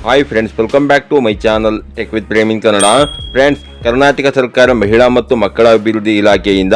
hi friends welcome back to my channel tech with Premin Kannada friends Karnataka ಸರ್ಕಾರ ಮಹಿಳಾ ಮತ್ತು ಮಕ್ಕಳ ಅಭಿವೃದ್ಧಿ ಇಲಾಖೆಯಿಂದ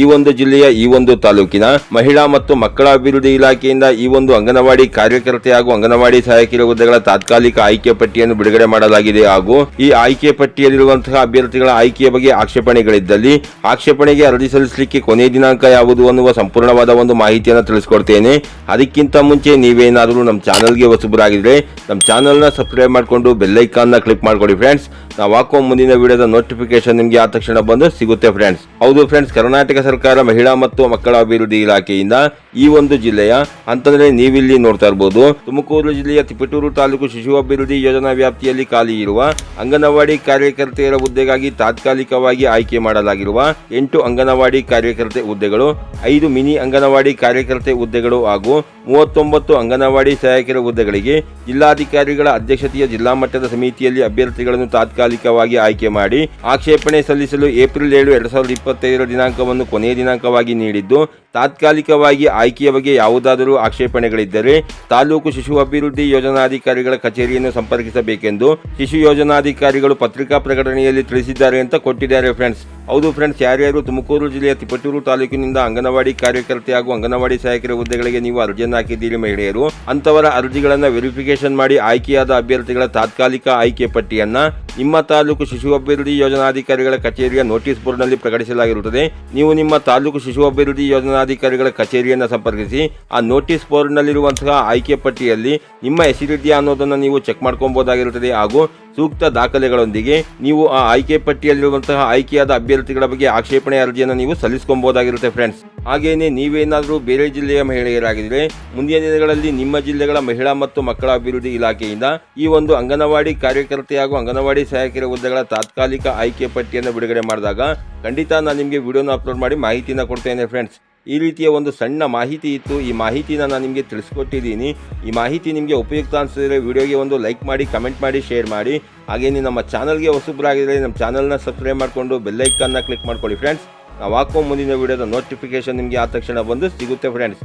ಈ ಒಂದು ಜಿಲ್ಲೆಯ ಈ ಒಂದು ತಾಲೂಕಿನ ಮಹಿಳಾ ಮತ್ತು ಮಕ್ಕಳ ಅಭಿವೃದ್ಧಿ ಇಲಾಖೆಯಿಂದ ಈ ಒಂದು ಅಂಗನವಾಡಿ ಕಾರ್ಯಕರ್ತೆ ಹಾಗೂ ಅಂಗನವಾಡಿ ಸಹಾಯಕಿಯರ ಹುದ್ದೆಗಳ ತಾತ್ಕಾಲಿಕ ಆಯ್ಕೆ ಪಟ್ಟಿಯನ್ನು ಬಿಡುಗಡೆ ಮಾಡಲಾಗಿದೆ ಹಾಗೂ ಈ ಆಯ್ಕೆ ಪಟ್ಟಿಯಲ್ಲಿರುವಂತಹ ಅಭ್ಯರ್ಥಿಗಳ ಆಯ್ಕೆಯ ಬಗ್ಗೆ ಆಕ್ಷೇಪಣೆಗಳಿದ್ದಲ್ಲಿ ಆಕ್ಷೇಪಣೆಗೆ ಅರ್ಜಿ ಸಲ್ಲಿಸಲಿಕ್ಕೆ ಕೊನೆಯ ದಿನಾಂಕ ಯಾವುದು ಅನ್ನುವ ಸಂಪೂರ್ಣವಾದ ಒಂದು ಮಾಹಿತಿಯನ್ನು ತಿಳಿಸ್ಕೊಡ್ತೇನೆ. ಅದಕ್ಕಿಂತ ಮುಂಚೆ ನೀವೇನಾದರೂ ನಮ್ಮ ಚಾನಲ್ಗೆ ಹೊಸಬರಾಗಿದ್ರೆ ನಮ್ಮ ಚಾನಲ್ನ ಸಬ್ಸ್ಕ್ರೈಬ್ ಮಾಡಿಕೊಂಡು ಬೆಲ್ಲೈಕಾನ್ನ ಕ್ಲಿಕ್ ಮಾಡಿಕೊಡಿ ಫ್ರೆಂಡ್ಸ್. ನಾವು ಹಾಕೋ ಮುಂದಿನ ವಿಡಿಯೋದ ನೋಟಿಫಿಕೇಶನ್ ನಿಮಗೆ ಆ ತಕ್ಷಣ ಬಂದು ಸಿಗುತ್ತೆ ಫ್ರೆಂಡ್ಸ್ ಹೌದು ಫ್ರೆಂಡ್ಸ್ ಕರ್ನಾಟಕ ಸರ್ಕಾರ ಮಹಿಳಾ ಮತ್ತು ಮಕ್ಕಳ ಅಭಿವೃದ್ಧಿ ಇಲಾಖೆಯಿಂದ ಈ ಒಂದು ಜಿಲ್ಲೆಯ ಅಂತಂದ್ರೆ ನೀವಿಲ್ಲಿ ನೋಡ್ತಾ ಇರಬಹುದು ತುಮಕೂರು ಜಿಲ್ಲೆಯ ತಿಪಟೂರು ತಾಲೂಕು ಶಿಶು ಅಭಿವೃದ್ಧಿ ಯೋಜನಾ ವ್ಯಾಪ್ತಿಯಲ್ಲಿ ಖಾಲಿ ಇರುವ ಅಂಗನವಾಡಿ ಕಾರ್ಯಕರ್ತೆಯರ ಹುದ್ದೆಗಾಗಿ ತಾತ್ಕಾಲಿಕವಾಗಿ ಆಯ್ಕೆ ಮಾಡಲಾಗಿರುವ ಎಂಟು ಅಂಗನವಾಡಿ ಕಾರ್ಯಕರ್ತೆ ಹುದ್ದೆಗಳು, ಐದು ಮಿನಿ ಅಂಗನವಾಡಿ ಕಾರ್ಯಕರ್ತೆ ಹುದ್ದೆಗಳು ಹಾಗೂ ಮೂವತ್ತೊಂಬತ್ತು ಅಂಗನವಾಡಿ ಸಹಾಯಕರ ಹುದ್ದೆಗಳಿಗೆ ಜಿಲ್ಲಾಧಿಕಾರಿಗಳ ಅಧ್ಯಕ್ಷತೆಯ ಜಿಲ್ಲಾ ಮಟ್ಟದ ಸಮಿತಿಯಲ್ಲಿ ಅಭ್ಯರ್ಥಿಗಳನ್ನು ತಾತ್ಕಾಲಿಕವಾಗಿ ಆಯ್ಕೆ ಮಾಡಿ ಆಕ್ಷೇಪಣೆ ಸಲ್ಲಿಸಲು ಏಪ್ರಿಲ್ ಏಳು, ಎರಡ್ ಸಾವಿರದ ಇಪ್ಪತ್ತೈದರ ದಿನಾಂಕವನ್ನು ಕೊನೆಯ ದಿನಾಂಕವಾಗಿ ನೀಡಿದ್ದು, ತಾತ್ಕಾಲಿಕವಾಗಿ ಆಯ್ಕೆಯ ಬಗ್ಗೆ ಯಾವುದಾದರೂ ಆಕ್ಷೇಪಣೆಗಳಿದ್ದರೆ ತಾಲೂಕು ಶಿಶು ಅಭಿವೃದ್ಧಿ ಯೋಜನಾಧಿಕಾರಿಗಳ ಕಚೇರಿಯನ್ನು ಸಂಪರ್ಕಿಸಬೇಕೆಂದು ಶಿಶು ಯೋಜನಾಧಿಕಾರಿಗಳು ಪತ್ರಿಕಾ ಪ್ರಕಟಣೆಯಲ್ಲಿ ತಿಳಿಸಿದ್ದಾರೆ ಅಂತ ಕೊಟ್ಟಿದ್ದಾರೆ ಫ್ರೆಂಡ್ಸ್. ಹೌದು ಫ್ರೆಂಡ್ಸ್, ಯಾರ್ಯಾರು ತುಮಕೂರು ಜಿಲ್ಲೆಯ ತಿಪಟೂರು ತಾಲೂಕಿನಿಂದ ಅಂಗನವಾಡಿ ಕಾರ್ಯಕರ್ತೆ ಹಾಗೂ ಅಂಗನವಾಡಿ ಸಹಾಯಕರ ಹುದ್ದೆಗಳಿಗೆ ನೀವು ಅರ್ಜಿಯನ್ನು ಹಾಕಿದ್ದೀರಿ ಮಹಿಳೆಯರು ಅಂತವರ ಅರ್ಜಿಗಳನ್ನು ವೆರಿಫಿಕೇಶನ್ ಮಾಡಿ ಆಯ್ಕೆಯಾದ ಅಭ್ಯರ್ಥಿಗಳ ತಾತ್ಕಾಲಿಕ ಆಯ್ಕೆ ಪಟ್ಟಿಯನ್ನ ನಿಮ್ಮ ತಾಲೂಕು ಶಿಶು ಅಭಿವೃದ್ಧಿ ಯೋಜನಾಧಿಕಾರಿಗಳ ಕಚೇರಿಯ ನೋಟಿಸ್ ಬೋರ್ಡ್ನಲ್ಲಿ ಪ್ರಕಟಿಸಲಾಗಿರುತ್ತದೆ. ನೀವು ನಿಮ್ಮ ತಾಲೂಕು ಶಿಶು ಅಭಿವೃದ್ಧಿ ಯೋಜನಾಧಿಕಾರಿಗಳ ಕಚೇರಿಯನ್ನು ಸಂಪರ್ಕಿಸಿ, ಆ ನೋಟಿಸ್ ಬೋರ್ಡ್ನಲ್ಲಿರುವಂತಹ ಆಯ್ಕೆ ಪಟ್ಟಿಯಲ್ಲಿ ನಿಮ್ಮ ಹೆಸರಿದೆಯಾ ಅನ್ನೋದನ್ನು ನೀವು ಚೆಕ್ ಮಾಡ್ಕೊಬೋದಾಗಿರುತ್ತದೆ ಹಾಗೂ ಸೂಕ್ತ ದಾಖಲೆಗಳೊಂದಿಗೆ ನೀವು ಆ ಆಯ್ಕೆ ಪಟ್ಟಿಯಲ್ಲಿರುವಂತಹ ಆಯ್ಕೆಯಾದ ಅಭ್ಯರ್ಥಿಗಳ ಬಗ್ಗೆ ಆಕ್ಷೇಪಣೆ ಅರ್ಜಿಯನ್ನು ನೀವು ಸಲ್ಲಿಸ್ಕೊಬಹುದಾಗಿರುತ್ತೆ ಫ್ರೆಂಡ್ಸ್ ಹಾಗೆಯೇ ನೀವೇನಾದರೂ ಬೇರೆ ಜಿಲ್ಲೆಯ ಮಹಿಳೆಯರಾಗಿದ್ದರೆ ಮುಂದಿನ ದಿನಗಳಲ್ಲಿ ನಿಮ್ಮ ಜಿಲ್ಲೆಗಳ ಮಹಿಳಾ ಮತ್ತು ಮಕ್ಕಳ ಅಭಿವೃದ್ಧಿ ಇಲಾಖೆಯಿಂದ ಈ ಒಂದು ಅಂಗನವಾಡಿ ಕಾರ್ಯಕರ್ತೆ ಹಾಗೂ ಅಂಗನವಾಡಿ ಸಹಾಯಕರ ಹುದ್ದೆಗಳ ತಾತ್ಕಾಲಿಕ ಆಯ್ಕೆ ಪಟ್ಟಿಯನ್ನು ಬಿಡುಗಡೆ ಮಾಡಿದಾಗ ಖಂಡಿತ ನಾನು ನಿಮಗೆ ವಿಡಿಯೋನ ಅಪ್ಲೋಡ್ ಮಾಡಿ ಮಾಹಿತಿನ ಕೊಡ್ತೇನೆ ಫ್ರೆಂಡ್ಸ್ ಈ ರೀತಿಯ ಒಂದು ಸಣ್ಣ ಮಾಹಿತಿ ಇತ್ತು. ಈ ಮಾಹಿತಿನ ನಾನು ನಿಮಗೆ ತಿಳಿಸ್ಕೊಟ್ಟಿದ್ದೀನಿ. ಈ ಮಾಹಿತಿ ನಿಮಗೆ ಉಪಯುಕ್ತ ಅನಿಸಿದ್ರೆ ವಿಡಿಯೋಗೆ ಒಂದು ಲೈಕ್ ಮಾಡಿ ಕಮೆಂಟ್ ಮಾಡಿ ಶೇರ್ ಮಾಡಿ. ಹಾಗೆಯೇ ನಮ್ಮ ಚಾನಲ್ಗೆ ಹೊಸಬ್ರಾಗಿದ್ದರೆ ನಮ್ಮ ಚಾನಲ್ನ ಸಬ್ಸ್ಕ್ರೈಬ್ ಮಾಡಿಕೊಂಡು ಬೆಲ್ಲೈಕನ್ನ ಕ್ಲಿಕ್ ಮಾಡ್ಕೊಳ್ಳಿ ಫ್ರೆಂಡ್ಸ್. ನಾವು ಹಾಕೋ ಮುಂದಿನ ವಿಡಿಯೋದ ನೋಟಿಫಿಕೇಶನ್ ನಿಮಗೆ ಆ ತಕ್ಷಣ ಬಂದು ಸಿಗುತ್ತೆ ಫ್ರೆಂಡ್ಸ್.